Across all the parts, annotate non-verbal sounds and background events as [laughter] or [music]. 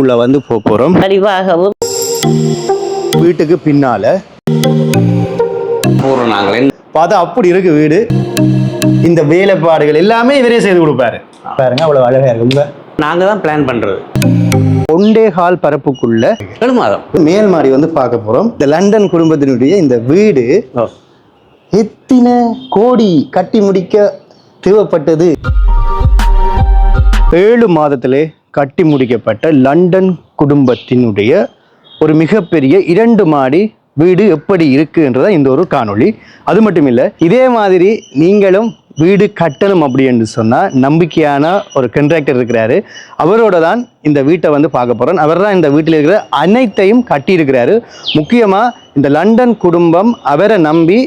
உள்ள வந்து போக போகிறோம் அறிவாகவும் வீட்டுக்கு பின்னால. போகிறோம் நாங்களே. பார்த்தா அப்படி இருக்கு வீடு. இந்த வேலைப்பாடுகள் எல்லாமே இவரே செய்து கொடுப்பாரு. பாருங்க அவ்வளவு அழகா இருக்கு. நாங்கள் தான் பிளான் பண்ணுறது ஒண்டே கால் பரப்புக்குள்ள ஏழு மாதம். மேல் மாடி வந்து பார்க்க போறோம். இந்த லண்டன் குடும்பத்தினுடைய இந்த வீடு எத்தனை கோடி கட்டி முடிக்க தேவைப்பட்டது? ஏழு மாதத்திலே கட்டி முடிக்கப்பட்ட லண்டன் குடும்பத்தினுடைய ஒரு மிகப்பெரிய இரண்டு மாடி வீடு எப்படி இருக்குன்றதான் இந்த ஒரு காணொளி. அது மட்டும் இல்லை இதே மாதிரி நீங்களும் வீடு கட்டணும் அப்படி என்று சொன்னால் நம்பிக்கையான ஒரு கண்ட்ராக்டர் இருக்கிறாரு. அவரோட தான் இந்த வீட்டை வந்து பார்க்க போகிறோம் அவர் தான் இந்த வீட்டில் இருக்கிற அனைத்தையும் கட்டியிருக்கிறாரு. முக்கியமாக இந்த லண்டன் குடும்பம் அவரை நம்பி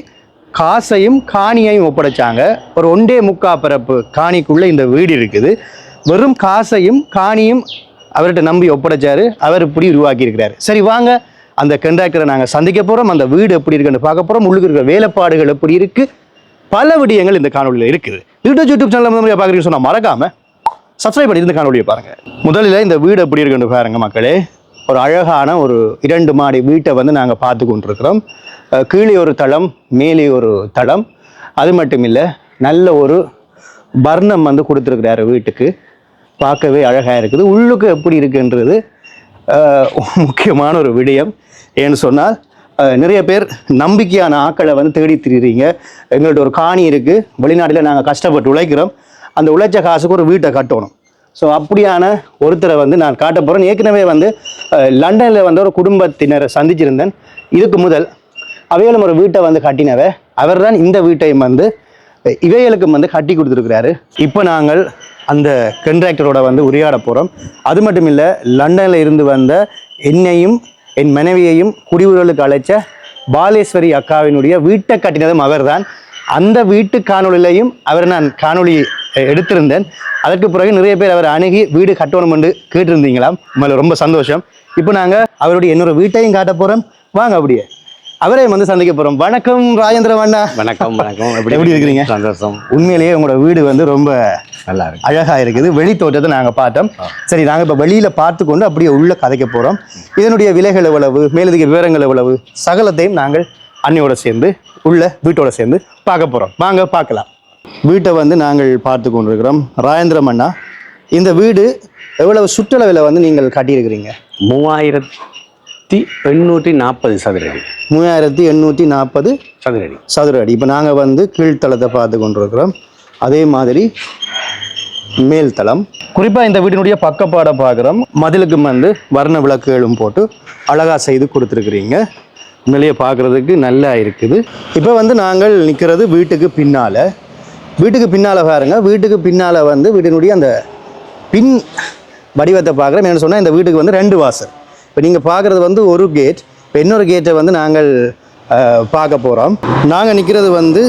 காசையும் காணியையும் ஒப்படைச்சாங்க. ஒரு ஒன்றே முக்கா பரப்பு காணிக்குள்ளே இந்த வீடு இருக்குது. வெறும் காசையும் காணியும் அவர்கிட்ட நம்பி ஒப்படைச்சார். அவர் இப்படி உருவாக்கி இருக்கிறாரு சரி வாங்க. அந்த கண்டாக்டரை நாங்கள் சந்திக்க போகிறோம் அந்த வீடு எப்படி இருக்குன்னு பார்க்க போகிறோம் உள்ளுக்கு இருக்கிற வேலைப்பாடுகள் எப்படி இருக்குது பல விடயங்கள் இந்த காணொலியில் இருக்குது. யூடியூப் யூடியூப் சேனல் முதல்ல பார்க்குறீங்கன்னு சொன்னால் மறக்காமல் சப்ஸ்கிரைப் பண்ணி இந்த காணொலியை பாருங்கள் முதலில் இந்த வீடு எப்படி இருக்குன்னு பாருங்க மக்களே. ஒரு அழகான ஒரு இரண்டு மாடி வீட்டை வந்து நாங்கள் பார்த்து கொண்டிருக்கிறோம். கீழே ஒரு தளம் மேலே ஒரு தளம். அது மட்டும் இல்லை நல்ல ஒரு வர்ணம் வந்து கொடுத்துருக்கிறாரு வீட்டுக்கு. பார்க்கவே அழகாக இருக்குது. உள்ளுக்கு எப்படி இருக்குன்றது முக்கியமான ஒரு விடயம். ஏன்னு சொன்னால் நிறைய பேர் நம்பிக்கையான ஆக்களை வந்து தேடி திரிகிறீங்க எங்கள்கிட்ட ஒரு காணி இருக்குது வெளிநாட்டில் நாங்கள் கஷ்டப்பட்டு உழைக்கிறோம். அந்த உழைச்ச காசுக்கு ஒரு வீட்டை கட்டணும். ஸோ அப்படியான ஒருத்தரை வந்து நான் காட்ட போகிறேன் ஏற்கனவே வந்து லண்டனில் வந்து ஒரு குடும்பத்தினரை சந்திச்சிருந்தேன். இதுக்கு முதல் அவைகளும் ஒரு வீட்டை வந்து கட்டினவ. அவர் தான் இந்த வீட்டையும் வந்து இவைகளுக்கும் வந்து கட்டி கொடுத்துருக்கிறாரு. இப்போ நாங்கள் அந்த கண்ட்ராக்டரோட வந்து உரையாட போகிறோம் அது மட்டும் இல்லை லண்டனில் இருந்து வந்த என்னையும் என் மனைவியையும் குடியுறவுகளுக்கு அழைச்ச பாலேஸ்வரி அக்காவினுடைய வீட்டை கட்டினதும் அவர்தான். அந்த வீட்டு காணொலியிலையும் அவர் நான் காணொளி எடுத்திருந்தேன். அதற்கு பிறகு நிறைய பேர் அவர் அணுகி வீடு கட்டணும் என்று கேட்டிருந்தீங்களாம். உண்மையில ரொம்ப சந்தோஷம். இப்போ நாங்கள் அவருடைய இன்னொரு வீட்டையும் காட்ட போகிறோம் வாங்க அப்படியே. அவரே வந்து சந்திக்க போகிறோம் வணக்கம் ராஜேந்திர அண்ணா. வணக்கம் வணக்கம். எப்படி இருக்கிறீங்க? சந்தோஷம். உண்மையிலேயே உங்களோட வீடு வந்து ரொம்ப நல்லா இருக்கு. அழகா இருக்குது. வெளி தோட்டத்தை நாங்கள் பார்த்தோம். சரி நாங்கள் இப்போ வெளியில பார்த்து கொண்டு அப்படியே உள்ள கதைக்க போகிறோம் இதனுடைய விலைகள் எவ்வளவு? மேலதிக விவரங்கள் எவ்வளவு? சகலத்தையும் நாங்கள் அன்னையோட சேர்ந்து உள்ள வீட்டோட சேர்ந்து பார்க்க போகிறோம் வாங்க பார்க்கலாம். வீட்டை வந்து நாங்கள் பார்த்து கொண்டிருக்கிறோம். ராஜேந்திரம் அண்ணா இந்த வீடு எவ்வளவு சுற்றளவில் வந்து நீங்கள் கட்டியிருக்கிறீங்க? மூவாயிரத்தி எண்ணூற்றி நாற்பது சதுர அடி மூவாயிரத்தி எண்ணூற்றி நாற்பது சதுர அடி சதுர அடி இப்போ நாங்கள் வந்து கீழ்த்தளத்தை பார்த்து கொண்டிருக்கிறோம். அதே மாதிரி மேல்தளம். குறிப்பாக இந்த வீட்டினுடைய பக்கப்பாடை பார்க்குறோம். மதிலுக்கும் வந்து வர்ண விளக்குகளும் போட்டு அழகாக செய்து கொடுத்துருக்குறீங்க. உண்மையிலேயே பார்க்குறதுக்கு நல்லா இருக்குது. இப்போ வந்து நாங்கள் நிற்கிறது வீட்டுக்கு பின்னால். வீட்டுக்கு பின்னால் பாருங்க. வீட்டுக்கு பின்னால் வந்து வீட்டினுடைய அந்த பின் வடிவத்தை பார்க்குறோம். என்ன சொன்னால் இந்த வீட்டுக்கு வந்து ரெண்டு வாசல். இப்போ நீங்கள் பார்க்குறது வந்து ஒரு கேட் இப்போ இன்னொரு கேட்டை வந்து நாங்கள் பார்க்க போகிறோம் நாங்கள் நிற்கிறது வந்து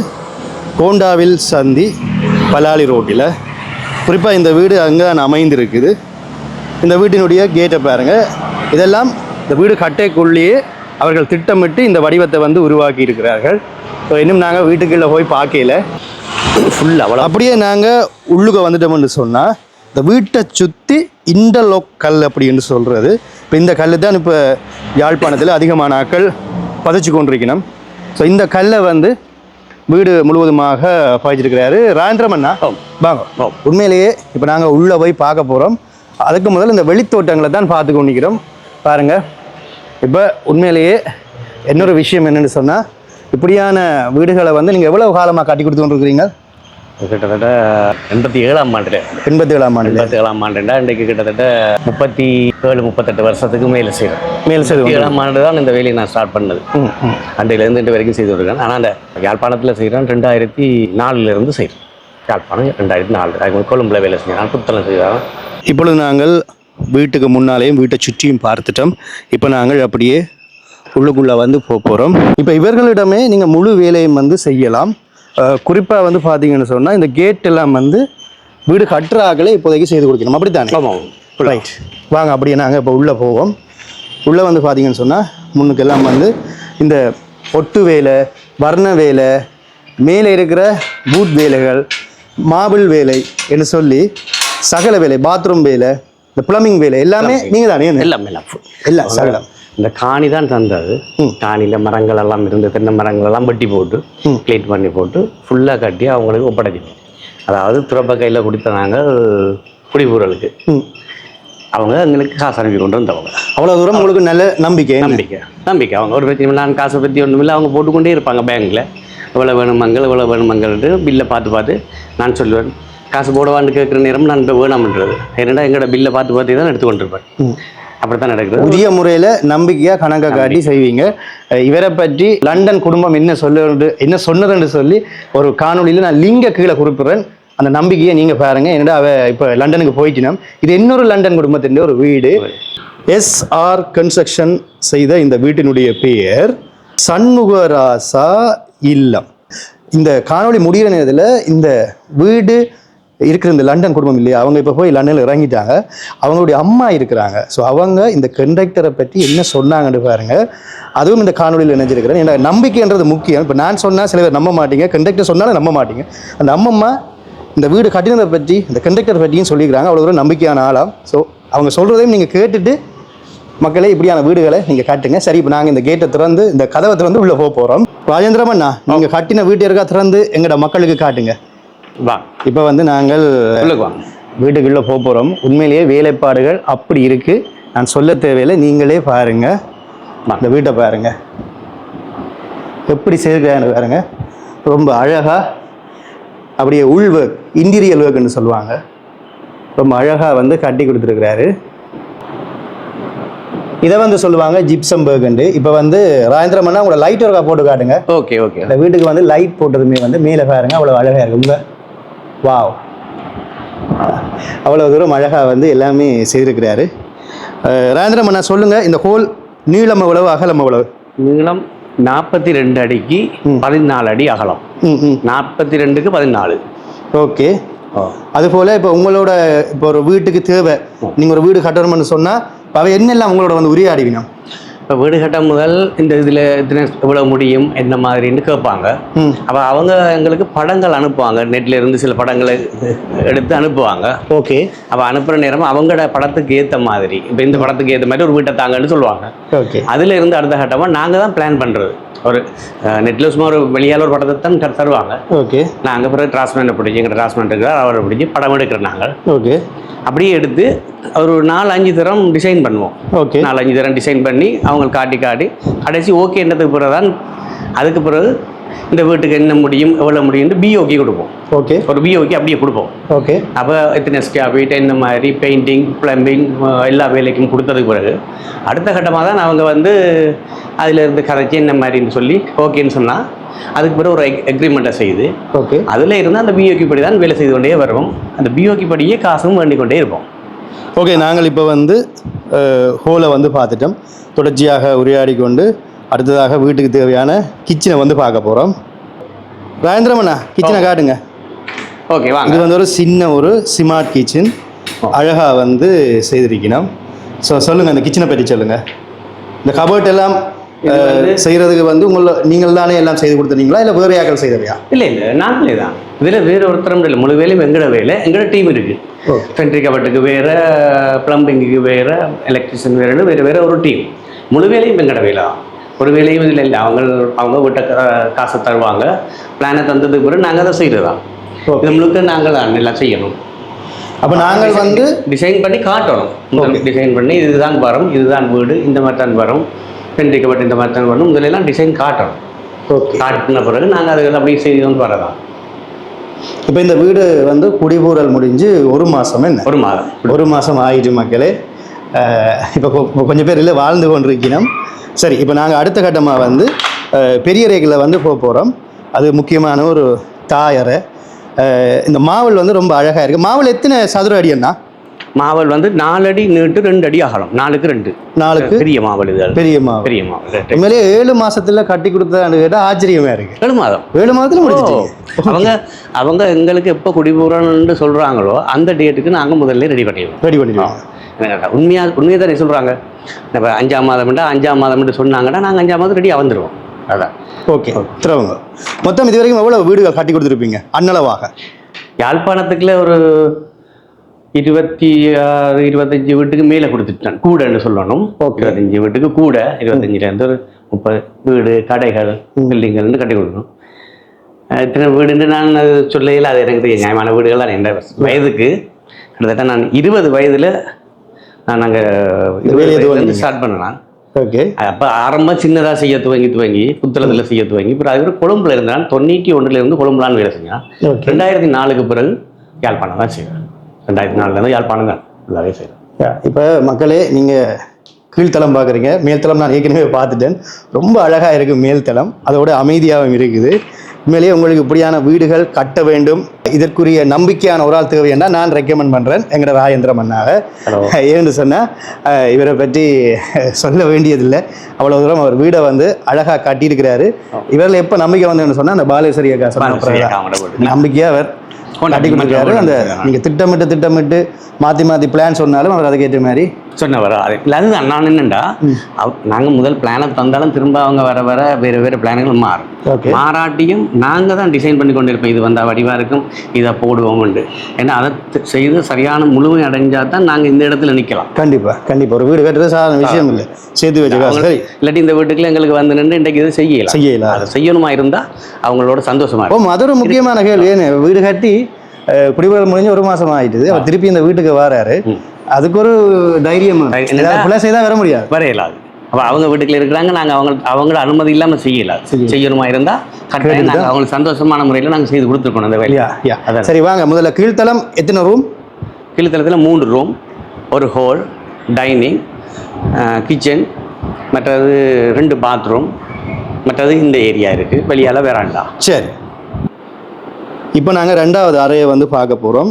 கோண்டாவில் சந்தி பலாலி ரோட்டில். குறிப்பாக இந்த வீடு அங்கே தான் அமைந்திருக்குது. இந்த வீட்டினுடைய கேட்டை பாருங்கள் இதெல்லாம் இந்த வீடு கட்டைக்குள்ளேயே அவர்கள் திட்டமிட்டு இந்த வடிவத்தை வந்து உருவாக்கி இருக்கிறார்கள் ஸோ இன்னும் நாங்கள் வீட்டுக்குள்ளே போய் பார்க்கல ஃபுல் அவ்வளோ அப்படியே நாங்கள் உள்ளுக்க வந்துட்டோம்னு சொன்னால் இந்த வீட்டை சுற்றி இன்டர்லோக் கல் அப்படின்னு சொல்கிறது இப்போ இந்த கல் தான் இப்போ யாழ்ப்பாணத்தில் அதிகமான ஆட்கள் பதிச்சு கொண்டிருக்கணும். ஸோ இந்த கல்லை வந்து வீடு முழுவதுமாக பாய்ச்சிருக்கிறாரு ராஜேந்திரமண்ணா வாங்க. உண்மையிலேயே இப்போ நாங்கள் உள்ளே போய் பார்க்க போகிறோம் அதுக்கு முதல்ல இந்த வெளித்தோட்டங்களை தான் பார்த்து கொண்டிருக்கிறோம். பாருங்கள் இப்போ உண்மையிலேயே இன்னொரு விஷயம் என்னன்னு சொன்னால் இப்படியான வீடுகளை வந்து நீங்கள் எவ்வளவு காலமாக கட்டி கொடுத்து கொண்டிருக்கிறீங்க? கிட்டத்தட்ட எண்பத்தி ஏழாம் ஆண்டு எண்பத்தி ஏழாம் ஆண்டு எண்பத்தி ஏழாம் ஆண்டுண்டா இன்றைக்கு கிட்டத்தட்ட முப்பத்தி ஏழு முப்பத்தெட்டு வருஷத்துக்கு மேலே செய்கிறேன் மேல் செய்து ஏழாம் ஆண்டு தான் இந்த வேலையை நான் ஸ்டார்ட் பண்ணது. அன்றையிலேருந்து இன்று வரைக்கும் செய்து வருகிறேன் ஆனால் அந்த யாழ்ப்பாணத்தில் செய்கிறேன் ரெண்டாயிரத்தி நாலுலேருந்து செய்கிறேன் யாழ்ப்பாணம் ரெண்டாயிரத்தி நாலு. அதுக்கு கொழும்புல வேலை செஞ்சேன். புத்தளம் செய்கிறேன் இப்பொழுது நாங்கள் வீட்டுக்கு முன்னாலேயும் வீட்டை சுற்றியும் பார்த்துட்டோம். இப்போ நாங்கள் அப்படியே உள்ளுக்குள்ளே வந்து போக போகிறோம் இப்போ இவர்களிடமே நீங்கள் முழு வேலையும் வந்து செய்யலாம். குறிப்பாக வந்து பார்த்தீங்கன்னு சொன்னால் இந்த கேட் எல்லாம் வந்து வீடு கட்டுற ஆக்களே இப்போதைக்கு செய்து கொடுக்கணும். அப்படித்தானே? ஆமாம் ரைட் வாங்க அப்படியே நாங்கள் இப்போ உள்ளே போவோம். உள்ளே வந்து பார்த்தீங்கன்னு சொன்னால் முன்னுக்கெல்லாம் வந்து இந்த ஒட்டு வேலை வர்ண வேலை மேலே இருக்கிற பூத் வேலைகள் மாபிள் வேலை என்று சொல்லி சகல வேலை பாத்ரூம் வேலை இந்த பிளம்பிங் வேலை எல்லாமே நீங்க தானே எல்லாம் எல்லாம். எல்லாம் சகலம். இந்த காணி தான் தந்தது. காணியில் மரங்கள் எல்லாம் இருந்து தென்னை மரங்கள் எல்லாம் வெட்டி போட்டு கிளீன் பண்ணி போட்டு ஃபுல்லாக கட்டி அவங்களுக்கு ஒப்படைக்கணும் அதாவது துறப்ப கையில் கொடுத்த நாங்கள் குடிபூரலுக்கு. அவங்க எங்களுக்கு காசு அனுப்பி கொண்டு வந்தவங்க அவ்வளவு தூரம் உங்களுக்கு நல்ல நம்பிக்கை நம்பிக்கை. நம்பிக்கை. அவங்க ஒரு பிரச்சனை நான் காசை பற்றி ஒன்றும் இல்லை. அவங்க போட்டுக்கொண்டே இருப்பாங்க பேங்க்கில் இவ்வளோ வேணும் மங்கள் இவ்வளோ வேணும் மங்கள்ட்டு பில்லை பார்த்து பார்த்து நான் சொல்லுவேன். காசு போடவான்னு கேட்குற நேரம் நான் இப்போ வேணாம்ன்றது. ஏன்னா எங்களோட பில்லை பார்த்து பார்த்து தான் எடுத்துக்கொண்டிருப்பேன். அப்படி தான் நடக்குது. உரிய முறையில நம்பிக்கையா கணக்கை காட்டி செய்வீங்க. இவரை பற்றி லண்டன் குடும்பம் என்ன சொல்லுறது என்ன சொன்னதுன்னு சொல்லி ஒரு காணொளியில நான் லிங்க கீழே குறிப்பிடுறேன். அந்த நம்பிக்கையை நீங்க பாருங்க. என்னடா அவ இப்ப லண்டனுக்கு போயிட்டினோம். இது இன்னொரு லண்டன் குடும்பத்தின் ஒரு வீடு. எஸ் ஆர் கன்ஸ்ட்ரக்ஷன் செய்த இந்த வீட்டினுடைய பெயர் சண்முகராசா இல்லம். இந்த காணொளி முடிகிற நேரத்தில் இந்த வீடு இருக்கிற இந்த லண்டன் குடும்பம் இல்லையா? அவங்க இப்போ போய் லண்டனில் இறங்கிட்டாங்க. அவங்களுடைய அம்மா இருக்கிறாங்க. ஸோ அவங்க இந்த கண்டக்டரை பற்றி என்ன சொன்னாங்கன்னு பாருங்க. அதுவும் இந்த காணொலியில் நினைச்சிருக்கிறேன் ஏன்னா நம்பிக்கைன்றது முக்கியம். இப்போ நான் சொன்னால் சில பேர் நம்ப மாட்டீங்க. கண்டக்டர் சொன்னாலும் நம்ப மாட்டீங்க. அந்த அம்மம்மா இந்த வீடு கட்டினதை பற்றி இந்த கண்டக்டர் பற்றியும் சொல்லியிருக்கிறாங்க அவ்வளோ தூரம் நம்பிக்கையான ஆளாம் ஸோ அவங்க சொல்கிறதையும் நீங்கள் கேட்டுட்டு மக்களே இப்படியான வீடுகளை நீங்கள் காட்டுங்க. சரி இப்போ நாங்கள் இந்த கேட்டை திறந்து இந்த கதவை திறந்து உள்ளே போக போகிறோம் ராஜேந்திரமண்ணா நீங்கள் கட்டின வீட்டு இருக்கா திறந்து எங்களோட மக்களுக்கு காட்டுங்க. வா. இப்போ வந்து நாங்கள் வீட்டுக்குள்ளே போக போகிறோம் உண்மையிலேயே வேலைப்பாடுகள் அப்படி இருக்குது நான் சொல்ல தேவையில்லை. நீங்களே பாருங்க. வா. இந்த வீட்டை பாருங்க. எப்படி சேர்க்கிறான்னு பாருங்க. ரொம்ப அழகாக அப்படியே உள் ஒர்க் இன்டீரியல் ஒர்க்னு சொல்லுவாங்க. ரொம்ப அழகாக வந்து கட்டி கொடுத்துருக்கிறாரு. இதை வந்து சொல்லுவாங்க ஜிப்சம் பர்கண்டு இப்போ வந்து ராஜேந்திரமண்ணா உங்களோட லைட் ஒர்க்கா போட்டு காட்டுங்க. ஓகே ஓகே இந்த வீட்டுக்கு வந்து லைட் போட்டதுமே வந்து மேலே பாருங்க. அவ்வளோ அழகாக இருக்கு. உங்க வாவ் அவ்வளோ தூரம் அழகாக வந்து எல்லாமே செய்திருக்கிறாரு. ராஜேந்திரம் அண்ணா சொல்லுங்க இந்த ஹோல் நீளம் எவ்வளவு அகலம் எவ்வளவு? நீளம் நாற்பத்தி ரெண்டு அடிக்கு பதினாலு அடி அகலம். நாற்பத்தி ரெண்டுக்கு பதினாலு. ஓகே. அதுபோல் இப்போ உங்களோட இப்போ ஒரு வீட்டுக்கு தேவை நீங்கள் ஒரு வீடு கட்டணும்னு சொன்னால் அவை என்னெல்லாம் உங்களோட வந்து உரையாடிவினோம் இப்போ வீடு கட்ட முதல் இந்த இதில் எவ்வளோ முடியும் என்ன மாதிரின்னு கேட்பாங்க. அப்போ அவங்க எங்களுக்கு படங்கள் அனுப்புவாங்க. நெட்ல இருந்து சில படங்களை எடுத்து அனுப்புவாங்க. ஓகே. அப்போ அனுப்புகிற நேரம் அவங்களோட படத்துக்கு ஏற்ற மாதிரி. இப்போ இந்த படத்துக்கு ஏற்ற மாதிரி ஒரு வீட்டை தாங்கன்னு சொல்லுவாங்க. ஓகே. அதில் இருந்து அடுத்த கட்டமாக நாங்கள் தான் பிளான் பண்ணுறது ஒரு நெட்டில் சும்மா ஒரு வெளியால் ஒரு படத்தை தான் தருவாங்க. ஓகே. நாங்கள் பிறகு டிரான்ஸ்மெண்ட்டை பிடிச்சி எங்கள் டிரான்ஸ்மெண்ட் இருக்கிறார் அவரை பிடிச்சி படம் எடுக்கிறோம் நாங்கள். ஓகே. அப்படியே எடுத்து ஒரு நாலு அஞ்சு தரம் டிசைன் பண்ணுவோம். ஓகே. நாலு அஞ்சு தரம் டிசைன் பண்ணி அவங்களுக்கு காட்டி காட்டி கடைசி ஓகே என்னதுக்கு பிறகு தான் அதுக்கு பிறகு இந்த வீட்டுக்கு என்ன முடியும் எவ்வளோ முடியும்னு பிஓகே கொடுப்போம். ஓகே ஒரு பிஓகே அப்படியே கொடுப்போம். ஓகே அப்போ எத்தனை ஸ்கேர் ஃபீட் இந்த மாதிரி பெயிண்டிங் ப்ளம்பிங் எல்லா வேலைக்கும் கொடுத்ததுக்கு பிறகு அடுத்த கட்டமாக தான் அவங்க வந்து அதில் இருந்து கதைச்சி என்ன மாதிரின்னு சொல்லி ஓகேன்னு சொன்னால் அதுக்கு பிறகு ஒரு எக்ரிமெண்ட்டை செய்து ஓகே அதில் இருந்து அந்த பிஓகி படி தான் வேலை செய்து கொண்டே வருவோம். அந்த பிஓகி படியே காசும் வேண்டிக் கொண்டே இருப்போம். ஓகே நாங்கள் இப்போ வந்து ஹோலை வந்து பார்த்துட்டோம். தொடர்ச்சியாக உரையாடி கொண்டு அடுத்ததாக வீட்டுக்கு தேவையான கிச்சனை வந்து பார்க்க போகிறோம் ராஜேந்திரமண்ணா கிச்சனை காட்டுங்க. ஓகே இது வாங்க வந்து ஒரு சின்ன ஒரு ஸ்மார்ட் கிச்சன் அழகாக வந்து செய்திருக்கணும் ஸோ சொல்லுங்கள் அந்த கிச்சனை பற்றி சொல்லுங்கள் இந்த கபர்ட் எல்லாம் செய்யறதுக்கு வந்து உங்களை நீங்கள் தானே எல்லாம் செய்து கொடுத்துருந்தீங்களா இல்லை வேறு யாக்கள் செய்தவையா? இல்லை இல்லை நாங்களே தான். இதில் வேறு ஒருத்தரும் இல்லை முழு வேலையும் எங்களோட வேலை எங்களோட டீம் இருக்குது ஃபென்ட்ரி கபட்டுக்கு வேறு ப்ளம்பிங்குக்கு வேறு எலக்ட்ரிஷியன் வேறுன்னு வேறு வேறு ஒரு டீம் முழு வேலையும் எங்களோட வேலை. ஒரு வேலையும் இதில் இல்லை. அவங்க அவங்க விட்ட காசை தருவாங்க. பிளானை தந்ததுக்கு பிறகு நாங்கள் அதை செய்கிறது தான் இது முழுக்க நாங்கள் தான் எல்லாம் செய்யணும். அப்போ நாங்கள் வந்து டிசைன் பண்ணி காட்டணும். டிசைன் பண்ணி இதுதான் வரும் இதுதான் வீடு இந்த மாதிரி தான் வரும். ஃபென்ட்ரி கபட் இந்த மாதிரி தான் வரும் இதுல எல்லாம் டிசைன் காட்டணும். ஓகே காட்டின பிறகு நாங்கள் அதுக்கு அப்படியே செய்து கொண்டு வரதான் இப்போ இந்த வீடு வந்து குடிபூரல் முடிஞ்சு ஒரு மாதம் என்ன? ஒரு மாதம். ஒரு மாதம் ஆயிடுச்சு மக்களே. இப்போ கொஞ்சம் பேர் இல்லை வாழ்ந்து கொண்டிருக்கிறோம் சரி இப்போ நாங்கள் அடுத்த கட்டமாக வந்து பெரிய ரேகில் வந்து போக போகிறோம் அது முக்கியமான ஒரு தாயரை. இந்த மாவல் வந்து ரொம்ப அழகாக இருக்குது மாவல் எத்தனை சதுர அடி அண்ணா? மாவல் வந்து நாலு அடி நீட்டு ரெண்டு அடி அகலம். நாலுக்கு ரெண்டு. நாளுக்கு பெரிய மாவல் இது. பெரிய மாவல். பெரிய மாவல். ரெண்டு. உண்மையிலேயே ஏழு மாசத்துல கட்டி கொடுத்தான்னு கேட்டால் ஆச்சரியமா இருக்கு. ஏழு மாதம். ஏழு மாதத்துல முடிச்சிட்டீங்க. அவங்க அவங்க எங்களுக்கு எப்போ குடிபோறோம்னு சொல்றாங்களோ அந்த டேட்டுக்கு நாங்கள் முதல்ல ரெடி பண்ணிடுவோம். ரெடி பண்ணிடுவோம். உண்மையா உண்மையை தானே சொல்றாங்க. இப்போ அஞ்சாம் மாதம் அஞ்சாம் மாதம் சொன்னாங்கன்னா நாங்கள் அஞ்சாம் மாதம் ரெடியாக வந்துடுவோம் அதான். ஓகே திரவங்க மொத்தம் இது வரைக்கும் எவ்வளோ வீடுகள் கட்டி கொடுத்துருப்பீங்க? அன்னளவாக. யாழ்ப்பாணத்துக்குள்ள ஒரு இருபத்தி ஆறு இருபத்தஞ்சு வீட்டுக்கு மேலே கொடுத்துட்டேன். கூடன்னு சொல்லணும். இருபத்தஞ்சு வீட்டுக்கு கூட இருபத்தஞ்சிலேருந்து ஒரு முப்பது வீடு கடைகள் பில்டிங்கள்னு கட்டி கொடுக்கணும். இத்தனை வீடுன்னு நான் அது சொல்லையில் அது எனக்கு தெரியும் நியாயமான வீடுகள் தான் வயதுக்கு. கிட்டத்தட்ட நான் இருபது வயதில் நான் துவங்கினீங்க. ஸ்டார்ட் பண்ணலாம். ஓகே. அப்போ ஆரம்பம் சின்னதாக செய்ய துவங்கி துவங்கி புத்தளத்தில் செய்ய துவங்கி அப்புறம் அது கொழும்புல இருந்தான் தொண்ணூற்றி ஒன்றுலேருந்து கொழும்புலான்னு வேலை செஞ்சான். ரெண்டாயிரத்தி நாலுக்கு பிறகு யாழ்ப்பாணம் தான் செய்வேன். ரெண்டாயிரத்தி நாலுலேருந்து யாழ்ப்பாணம் தான் ஃபுல்லாகவே செய்கிறேன் இப்போ மக்களே நீங்கள் கீழ்த்தளம் பார்க்குறீங்க மேல்தளம் நான் ஏற்கனவே பார்த்துட்டேன். ரொம்ப அழகாக இருக்குது மேல்தளம். அதோட அமைதியாகவும் இருக்குது. உண்மையிலேயே உங்களுக்கு இப்படியான வீடுகள் கட்ட வேண்டும். இதற்குரிய நம்பிக்கையான ஒரு ஆள் தேவைன்னா நான் ரெக்கமெண்ட் பண்ணுறேன் எங்களோட ராஜேந்திரம் Hello. ஏன்னு சொன்னால் இவரை பற்றி சொல்ல வேண்டியதில்லை. அவ்வளோ தூரம் அவர் வீடை வந்து அழகாக கட்டியிருக்கிறாரு. இவரில் எப்போ நம்பிக்கை வந்தேன்னு சொன்னால் அந்த பாலேஸ்வரி அக்கா சொன்ன. நம்பிக்கையாக அவர் கட்டி கொடுக்குறாரு. அந்த நீங்கள் திட்டமிட்டு திட்டமிட்டு மாற்றி மாற்றி பிளான் சொன்னாலும் அவர் அதுக்கேற்ற மாதிரி சொன்னவர். அது இல்லை அதுதான் நான் என்னண்டா நாங்கள் முதல் பிளானை தந்தாலும் திரும்ப அவங்க வர வர வேறு வேறு பிளான்கள் மாறும். மாறாட்டியும் நாங்கள் தான் டிசைன் பண்ணி கொண்டிருப்போம். இது வந்தால் வடிவாக இருக்கும் இதை போடுவோம்ண்டு ஏன்னா அதை செய்து சரியான முழுமை அடைஞ்சால் தான் நாங்கள் இந்த இடத்துல நிற்கலாம் கண்டிப்பா கண்டிப்பா. ஒரு வீடு கட்டுறது சாதாரண விஷயம் இல்லை. சேர்த்து வச்சுக்கா சரி. இல்லாட்டி இந்த வீட்டுக்குள்ள எங்களுக்கு வந்து நின்று இன்றைக்கு இது செய்யலாம் செய்யலாம் அதை செய்யணுமா இருந்தால் அவங்களோட சந்தோஷமா ஓ அது ஒரு முக்கியமான கேள்வி. வீடு கட்டி குடிபெயர் முடிஞ்சு ஒரு மாசம் ஆயிட்டுது. அவர் திருப்பி இந்த வீட்டுக்கு வராரு. அதுக்கு ஒரு தைரியம் தை- என்னன்னா- பிள்ளை செய்தா வர முடியாது. வரையலாது. அப்போ அவங்க வீட்டுக்குள்ள இருக்கிறாங்க நாங்கள் அவங்க அவங்களோட அனுமதி இல்லாமல் செய்யலாம். செய்யணுமா இருந்தால் கட்டாயம் நாங்கள் அவங்களுக்கு சந்தோஷமான முறையில் நாங்கள் செய்து கொடுத்துருக்கணும் அந்த வேலையை. அதான். சரி வாங்க. முதல்ல கீழ்த்தளம் எத்தனை ரூம் கீழ்த்தளத்தில் மூன்று ரூம் ஒரு ஹால் டைனிங் கிச்சன் மற்றது ரெண்டு பாத்ரூம் மற்றது இந்த ஏரியா இருக்குது வெளியால் வேறாண்டா சரி. இப்போ நாங்கள் ரெண்டாவது அறையை வந்து பார்க்க போகிறோம்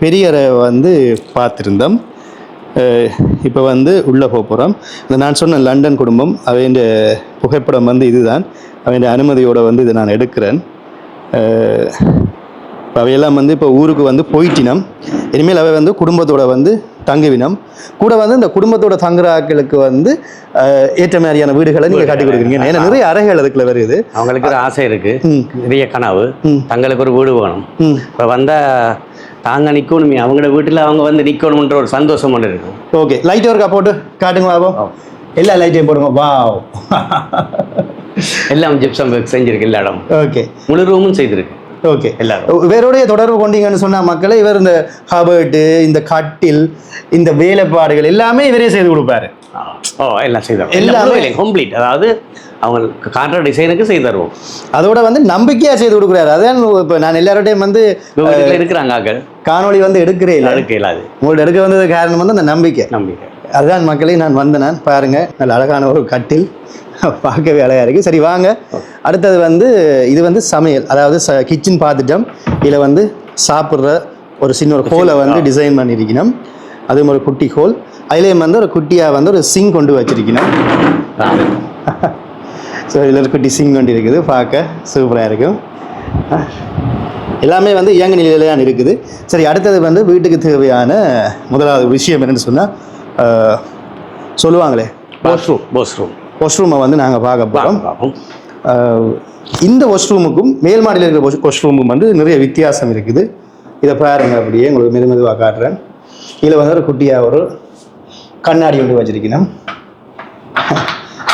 பெரிய அறையை வந்து பார்த்துருந்தோம். இப்போ வந்து உள்ளே போக போகிறோம் இந்த நான் சொன்ன லண்டன் குடும்பம் அவையின் புகைப்படம் வந்து இதுதான். அவையின் அனுமதியோடு வந்து இதை நான் எடுக்கிறேன். இப்ப அவையெல்லாம் வந்து இப்போ ஊருக்கு வந்து போயிட்டினம். இனிமேல் அவை வந்து குடும்பத்தோட வந்து தங்குவினம். கூட வந்து இந்த குடும்பத்தோட தங்குற ஆட்களுக்கு வந்து ஏற்ற மாதிரியான வீடுகளை நீங்கள் கட்டி கொடுக்குறீங்க. ஏன்னா நிறைய அறைகள் அதுக்குள்ள வருது. அவங்களுக்கு ஒரு ஆசை இருக்குது ம். நிறைய கனவு. தங்களுக்கு ஒரு வீடு வேணும். இப்போ வந்தால் தாங்க நிற்கணுமே அவங்களோட வீட்டில் அவங்க வந்து நிற்கணுன்ற ஒரு சந்தோஷம் ஒன்று இருக்கும் ஓகே. லைட் ஒர்க்கா போட்டு காட்டுங்க பாப்போம் எல்லா லைட்டையும் போடுங்க. வாவ் எல்லாம் ஜிப்சம் ஒர்க் செஞ்சிருக்கு எல்லா இடம் ஓகே முழு ரூமும் செய்திருக்கு. ஓகே எல்லாரும். இவருடைய தொடர்பு கொண்டீங்கன்னு சொன்ன மக்களை இவர் இந்த ஹபர்ட்டு இந்த கட்டில் இந்த வேலைப்பாடுகள் எல்லாமே இவரே செய்து கொடுப்பாரு. ஓ எல்லாம் செய்தார் எல்லாமே- எல்லாமே கம்ப்ளீட் அதாவது அவங்களுக்கு காட்டுற டிசைனுக்கு செய்து தருவோம். அதோட வந்து நம்பிக்கையா செய்து கொடுக்குறாரு. அதான் இப்போ நான் எல்லாரோடையும் வந்து இருக்கிறாங்க காணொளி வந்து எடுக்கிறேன் இல்லை. அடுக்க இல்லாது உங்கள்ட்ட எடுக்க வந்தது காரணம் வந்து அந்த நம்பிக்கை. நம்பிக்கை. அதுதான் மக்களை நான் வந்தேன். நான் பாருங்க நல்ல அழகான ஒரு கட்டில் பார்க்கவே அழகா இருக்கு. சரி வாங்க. அடுத்தது வந்து இது வந்து சமையல். அதாவது கிச்சன் பார்த்துட்டோம் இதில் வந்து சாப்பிட்ற ஒரு சின்ன ஒரு ஹோலை வந்து டிசைன் பண்ணியிருக்கணும் அதுவும் ஒரு குட்டி ஹோல் அதுலேயும் வந்து ஒரு குட்டியாக வந்து ஒரு சிங் கொண்டு வச்சிருக்கணும். ஸோ இதில் ஒரு குட்டி சிங் கொண்டு இருக்குது. பார்க்க சூப்பராக இருக்கும். எல்லாமே வந்து இயங்க நிலையில தான் இருக்குது. சரி அடுத்தது வந்து வீட்டுக்கு தேவையான முதலாவது விஷயம் என்னன்னு சொன்னால் சொல்லுவாங்களே. வாஷ்ரூம் வாஷ்ரூம் வாஷ்ரூமை வந்து நாங்கள் பார்க்க போகிறோம் இந்த வாஷ்ரூமுக்கும் மேல் மாடியில் இருக்கிற வாஷ்ரூமுக்கும் வந்து நிறைய வித்தியாசம் இருக்குது. இதை பாருங்க அப்படியே உங்களுக்கு மெது மெதுவாக காட்டுறேன். இதில் வந்து ஒரு குட்டியாக ஒரு கண்ணாடி ஒன்று வச்சிருக்கணும்.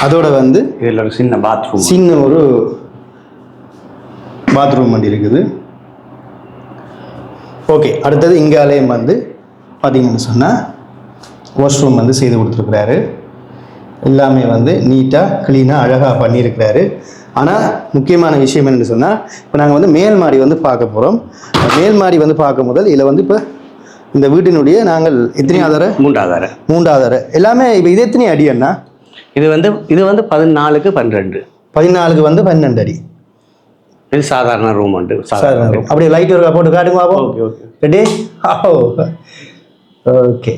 அதோட வந்து இதில் ஒரு சின்ன பாத்ரூம் சின்ன ஒரு பாத்ரூம் வண்டி இருக்குது. ஓகே அடுத்தது இங்காலயம் வந்து பார்த்தீங்கன்னு சொன்னால் வாஷ்ரூம் வந்து செய்து கொடுத்துருக்குறாரு. எல்லாமே வந்து நீட்டாக க்ளீனாக அழகாக பண்ணியிருக்கிறாரு. ஆனால் முக்கியமான விஷயம் என்னன்னு சொன்னால் இப்போ நாங்கள் வந்து மேல் மாடி வந்து பார்க்க போகிறோம் மேல் மாடி வந்து பார்க்கும் முதல் இதில் வந்து இப்போ இந்த வீட்டினுடைய நாங்கள் மூன்றாவது அறை மூன்றாவது அறை எல்லாமே இப்போ இது எத்தனை அடி அண்ணா? இது வந்து இது வந்து பதினாலுக்கு பன்னிரெண்டு. பதினாலுக்கு வந்து பன்னெண்டு அடி. இது சாதாரண ரூம் உண்டு. சாதாரண room. அப்படியே லைட் ஒர்க்கா போட்டு காட்டுங்க ஓகே ஓகே. Ready okay.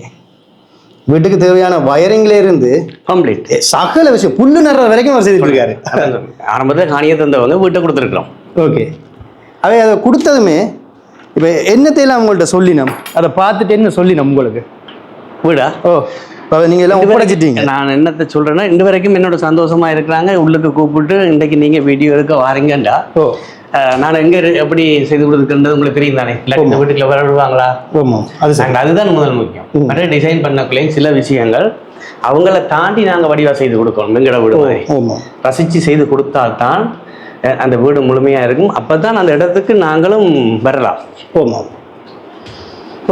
வீட்டுக்கு தேவையான வயரிங்ல இருந்து கம்ப்ளீட் சகல விஷயம் புல்லு நடுற வரைக்கும் அவர் செய்துட்டு இருக்காரு ஆரம்பத்தில் காணியை தந்தவங்க வீட்டை கொடுத்துருக்குறோம். ஓகே. அவை அதை கொடுத்ததுமே இப்போ என்னத்தையெல்லாம் உங்கள்கிட்ட சொல்லினோம் அதை பார்த்துட்டு என்ன சொல்லினோம் உங்களுக்கு? வீடா? ஓ. நீங்கள் எல்லாம் ஒப்படைச்சிட்டீங்க. நான் என்னத்தை சொல்றேன்னா இந்த வரைக்கும் என்னோட சந்தோஷமா இருக்கிறாங்க. உள்ளுக்கு கூப்பிட்டு இன்றைக்கு நீங்க வீடியோ எடுக்க வாரீங்கண்டா நான் எங்க எப்படி செய்து கொடுக்குறது உங்களுக்கு தெரியும் தானே? இந்த வீட்டுக்குள்ள நாங்கள் அதுதான் முதல் முக்கியம். மற்ற டிசைன் பண்ணக்குள்ளே சில விஷயங்கள் அவங்கள தாண்டி நாங்கள் வடிவா செய்து கொடுக்கணும் எங்கட வீடு மாதிரி. ரசித்து செய்து கொடுத்தால்தான் அந்த வீடு முழுமையா இருக்கும். அப்பதான் அந்த இடத்துக்கு நாங்களும் வரலாம். ஆமாம்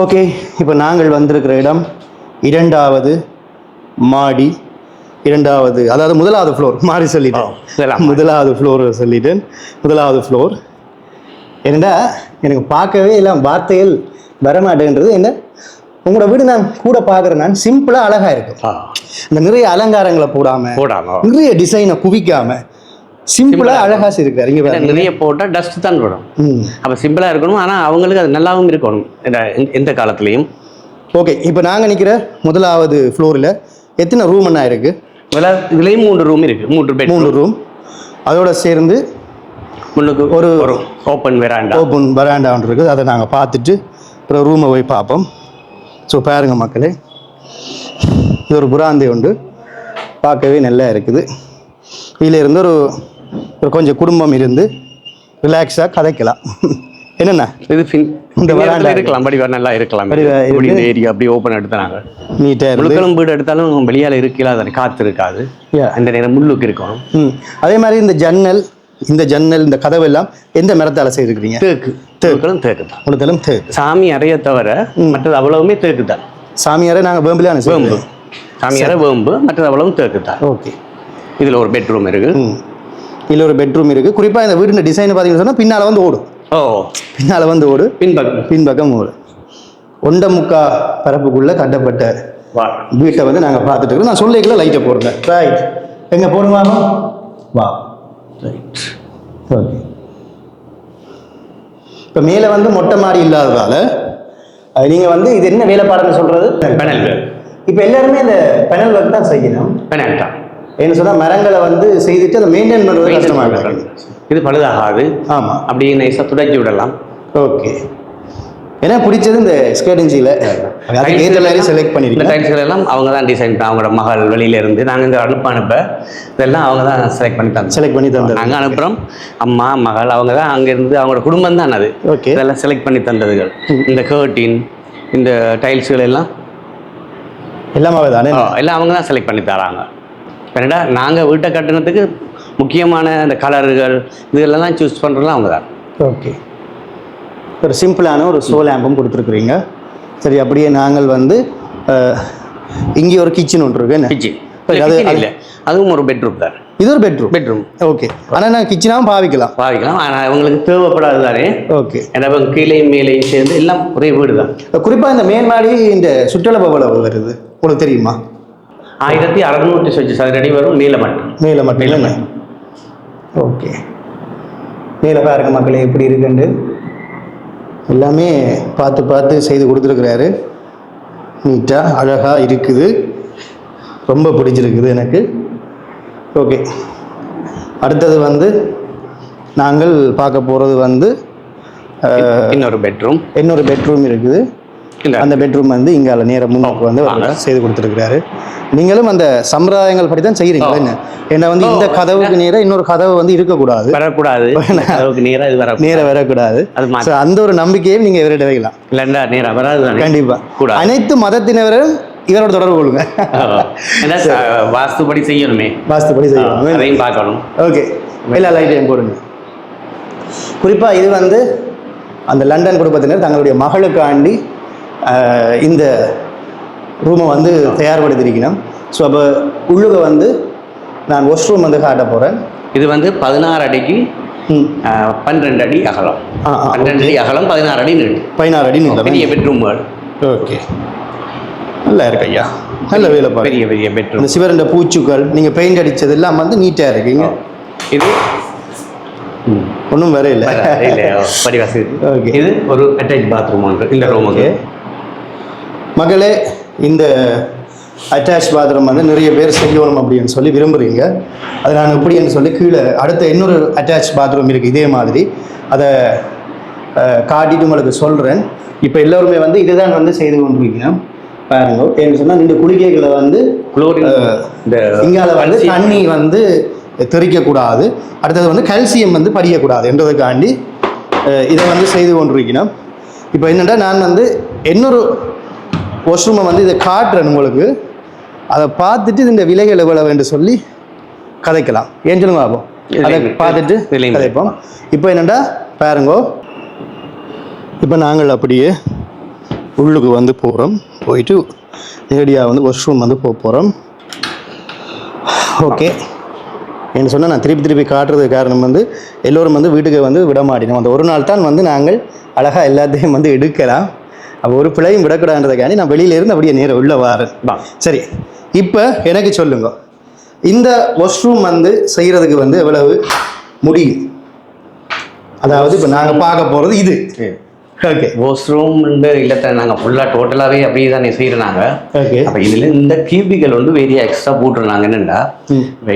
ஓகே. இப்போ நாங்கள் வந்திருக்கிற இடம்? இரண்டாவது மாடி இரண்டாவது அதாவது முதலாவது ஃப்ளோர் மாடி சொல்லிட்டேன். முதலாவது ஃப்ளோர் சொல்லிட்டேன். முதலாவது ஃப்ளோர் என்னடா எனக்கு பார்க்கவே எல்லாம் வார்த்தைகள் வரமாட்டேன்றது என்ன? உங்களோட வீடு நான் கூட பார்க்குறேன். நான் சிம்பிளாக அழகாக இருக்கும். இந்த நிறைய அலங்காரங்களை போடாமல் போடாங்க நிறைய டிசைனை குவிக்காம சிம்பிளாக அழகாக இருக்காரு இங்கே நிறைய போட்டால் டஸ்ட் தான் வரும். அப்போ சிம்பிளாக இருக்கணும். ஆனால் அவங்களுக்கு அது நல்லாவும் இருக்கணும். எந்த காலத்துலேயும். ஓகே இப்போ நாங்கள் நிற்கிற முதலாவது ஃப்ளோரில் எத்தனை ரூம் என்ன இருக்குது இதுலயும் மூன்று ரூம் இருக்கு. மூன்று பெட் மூணு ரூம் அதோட சேர்ந்து முன்னுக்கு ஒரு ஒரு ஓப்பன் வெராண்டா ஓப்பன் வராண்டா ஒன்று இருக்குது. அதை நாங்கள் பார்த்துட்டு அப்புறம் ரூமை போய் பார்ப்போம். ஸோ பாருங்க மக்களே. இது ஒரு புறாந்தை உண்டு. பார்க்கவே நல்லா இருக்குது. இதில் இருந்து ஒரு ஒரு கொஞ்சம் குடும்பம் இருந்து ரிலாக்ஸாக கதைக்கலாம். என்னென்ன? இது இந்த veranda இருக்கலாம் வடிவா நல்லா இருக்கலாம். இப்படி. இந்த ஏரியா அப்படி ஓப்பன் எடுத்தாங்க நீட்டாக இருந்து. முழுக்களும் வீடு எடுத்தாலும் வெளியால இருக்கலாம் அது காத்து இருக்காது. அந்த நேரம் முள்ளுக்கு இருக்கணும். ம். அதே மாதிரி இந்த ஜன்னல் இந்த ஜன்னல் இந்த கதவெல்லாம் எந்த மரத்தால் செய்திருக்கிறீங்க? தேக்கு. தேக்குகளும் தேக்கு தான் முழுத்தலும் தேக்கு. சாமி அறைய தவிர மற்றது அவ்வளவுமே தேக்கு தான் சாமியாரை நாங்கள் வேம்பிலான வேம்பு. சாமி அறை வேம்பு மற்றது அவ்வளவும் தேக்கு தான் ஓகே. இதுல ஒரு பெட்ரூம் இருக்கு. இதில் ஒரு பெட்ரூம் இருக்குது குறிப்பாக இந்த வீடின் டிசைன் பார்த்தீங்கன்னு சொன்னால் பின்னால் வந்து ஓடும். ஓ. பின்னால் வந்து ஓடு. பின்பக்கம். பின்பக்கம் ஓடும் ஒண்ட முக்கா பரப்புக்குள்ளே கட்டப்பட்ட வா. வீட்டை வந்து நாங்கள் பார்த்துட்டு இருக்கோம். நான் சொல்லிக்கல லைட்டை போடுங்க. ரைட் எங்கே போடுவாங்க வா. ரைட் ஓகே இப்போ மேலே வந்து மொட்டை மாடி இல்லாததால நீங்கள் வந்து இது என்ன வேலைப்பாடுன்னு சொல்கிறது பெனல் இப்போ எல்லாருமே இந்த பெனல் ஒர்க் தான் செய்யணும். பெனல் தான். என்ன சொன்னால் மரங்களை வந்து செய்துட்டு அதை மெயின்டைன் பண்ணுறது கஷ்டமாக இருக்கு இது பழுதாகாது. ஆமாம் அப்படியே நைஸாக துடைச்சி விடலாம். ஓகே. எனக்கு பிடிச்சது இந்த ஸ்கேட்டன்சியில் ஏற்ற மாதிரி செலக்ட் இந்த பண்ணிருக்கேன் டைல்ஸ்கள் எல்லாம் அவங்க தான் டிசைன் அவங்களோட மகள் வெளியில இருந்து. நாங்கள் இந்த அனுப்ப அனுப்ப இதெல்லாம் அவங்க தான் செலக்ட் பண்ணி தந்தோம் செலக்ட் பண்ணி தந்தது. நாங்கள் அனுப்புகிறோம் அம்மா மகள் அவங்க தான் அங்கேருந்து அவங்களோட குடும்பம் தான் அது. ஓகே. இதெல்லாம் செலக்ட் பண்ணி தந்ததுகள். இந்த கர்டின் இந்த டைல்ஸ்கள் எல்லாம். எல்லாமே தானே எல்லாம் அவங்க தான் செலக்ட் பண்ணி தராங்க. என்னடா நாங்கள் வீட்டை கட்டுனதுக்கு முக்கியமான இந்த கலர்கள் இதெல்லாம் சூஸ் பண்ணுறதுலாம் அவங்க தான். ஓகே ஒரு சிம்பிளான ஒரு சோ லேம்பும் கொடுத்துருக்குறீங்க. சரி அப்படியே நாங்கள் வந்து இங்கே ஒரு கிச்சன் ஒன்று இருக்கு கிச்சன் அது- இல்லை. அதுவும் ஒரு பெட்ரூம் தான். இது ஒரு பெட்ரூம் பெட்ரூம் ஓகே ஆனால் நான் கிச்சனாகவும் பாவிக்கலாம். பாவிக்கலாம். ஆனால் அவங்களுக்கு தேவைப்படாது தானே? ஓகே ஏன்னா அவங்க கீழையும் மேலேயும் சேர்ந்து எல்லாம் ஒரே வீடு தான். குறிப்பாக இந்த மேன்மாடி இந்த சுற்றளவு எவ்வளவு வருது. உங்களுக்கு தெரியுமா? ஆயிரத்தி அறுநூற்றி சொச்சு சதுரடி வரும். நீளம் மட்டும். மேலே மட்டும் இல்லை ஓகே. மேலே பாருங்க மக்களே எப்படி இருக்குண்டு எல்லாமே பார்த்து பார்த்து செய்து கொடுத்துருக்குறாரு. நீட்டாக அழகாக இருக்குது. ரொம்ப பிடிச்சிருக்குது எனக்கு. ஓகே. அடுத்தது வந்து நாங்கள் பார்க்க போகிறது வந்து இன்னொரு பெட்ரூம் இன்னொரு பெட்ரூம் இருக்குது. அந்த பெட்ரூம் வந்து இங்கால நேரம் முன்னுக்கு வந்து செய்து கொடுத்துருக்கிறாரு. நீங்களும் அந்த சம்பிரதாயங்கள் படி தான் செய்கிறீங்க என்ன? ஏன்னா வந்து இந்த கதவுக்கு நேராக இன்னொரு கதவு வந்து இருக்கக்கூடாது. வரக்கூடாது. அளவுக்கு [laughs] நேரா இது வர நேராக வரக்கூடாது. ஸோ அந்த ஒரு நம்பிக்கையும் நீங்கள் இவர்கிட்ட வைக்கலாம். இல்லைண்டா நேரா வராது கண்டிப்பாக. அனைத்து மதத்தினரும் இவரோட தொடர்பு கொள்ளுங்க. வாஸ்துபடி செய்யணுமே? வாஸ்துப்படி செய்யணும். அதையும் பார்க்கணும். ஓகே. எல்லா லைட்டையும் போடுங்க. குறிப்பாக இது வந்து அந்த லண்டன் குடும்பத்தினர் தங்களுடைய மகளுக்காண்டி இந்த ரூமை வந்து தயார்படுத்தியிருக்கணும். ஸோ அப்போ உள்ளுக வந்து நான் வாஷ் ரூம் வந்து காட்ட போகிறேன் இது வந்து பதினாறு அடிக்கு பன்னிரெண்டு அடி அகலம். பன்னிரெண்டு அடி அகலம் பதினாறு அடி நீட்டு பதினாறு அடி நீளம். பெரிய பெட்ரூம் ஓகே. நல்லா இருக்கு ஐயா. நல்ல வேலை பெரிய பெரிய பெட்ரூம் இந்த சிவரண்ட பூச்சுக்கள் நீங்கள் பெயிண்ட் அடிச்சது எல்லாம் வந்து நீட்டாக இருக்குங்க இது? ஒன்றும் வேற இல்லை படி வசதி. இது ஒரு அட்டாச் பாத்ரூம் ஒன்று. இந்த ரூமுக்கு ஓகே மகளே இந்த அட்டாச் பாத்ரூம் வந்து நிறைய பேர் செய்யணும் அப்படின்னு சொல்லி விரும்புகிறீங்க அதை நான் எப்படின்னு சொல்லி கீழே அடுத்த இன்னொரு அட்டாச் பாத்ரூம் இருக்குது இதே மாதிரி. அதை காட்டிட்டு உங்களுக்கு சொல்கிறேன் இப்போ எல்லோருமே வந்து இதுதான் வந்து செய்து கொண்டிருக்கீங்க. பாருங்க ஏன்னு சொன்னால் இந்த குளிக்கைகளை வந்து இங்கால வந்து தண்ணி வந்து தெறிக்கக்கூடாது. அடுத்தது வந்து கல்சியம் வந்து படியக்கூடாது என்றதுக்காண்டி இதை வந்து செய்து கொண்டிருக்கணும் இப்போ என்னென்னா நான் வந்து இன்னொரு வாஷ்ரூமை வந்து இதை காட்டுறேன் உங்களுக்கு. அதை பார்த்துட்டு இந்த விலைகள் எவ்வளவு என்று சொல்லி கதைக்கலாம். ஏன் சொல்லுங்க பாப்போம் அதை. பார்த்துட்டு. கதைப்போம். இப்போ என்னடா பாருங்கோ. இப்போ நாங்கள் அப்படியே உள்ளுக்கு வந்து போகிறோம் போயிட்டு நேரடியாக வந்து வாஷ்ரூம் வந்து போக போகிறோம் ஓகே. என்ன சொன்னால் நான் திருப்பி திருப்பி காட்டுறதுக்கு காரணம் வந்து எல்லோரும் வந்து வீட்டுக்கு வந்து விட மாட்டேனோம் அந்த ஒரு நாள் தான் வந்து நாங்கள் அழகாக எல்லாத்தையும் வந்து எடுக்கலாம். அப்போ ஒரு பிழையும் விடக்கூடாதுன்றதுக்காண்டி நான் வெளியில இருந்து அப்படியே நேரம் உள்ள வாரேன். சரி. இப்போ எனக்கு சொல்லுங்க. இந்த வாஷ்ரூம் வந்து செய்கிறதுக்கு வந்து எவ்வளவு? முடியும். அதாவது இப்போ நாங்கள் பார்க்க போகிறது இது. ஓகே. வாஷ்ரூம் இல்லத்தை நாங்கள் ஃபுல்லாக டோட்டலாகவே அப்படியே தானே செய்கிறாங்க ஓகே. அப்போ இதில் இந்த கியூபிகள் வந்து வேறியா எக்ஸ்ட்ரா போட்டுருந்தாங்க. என்னென்னா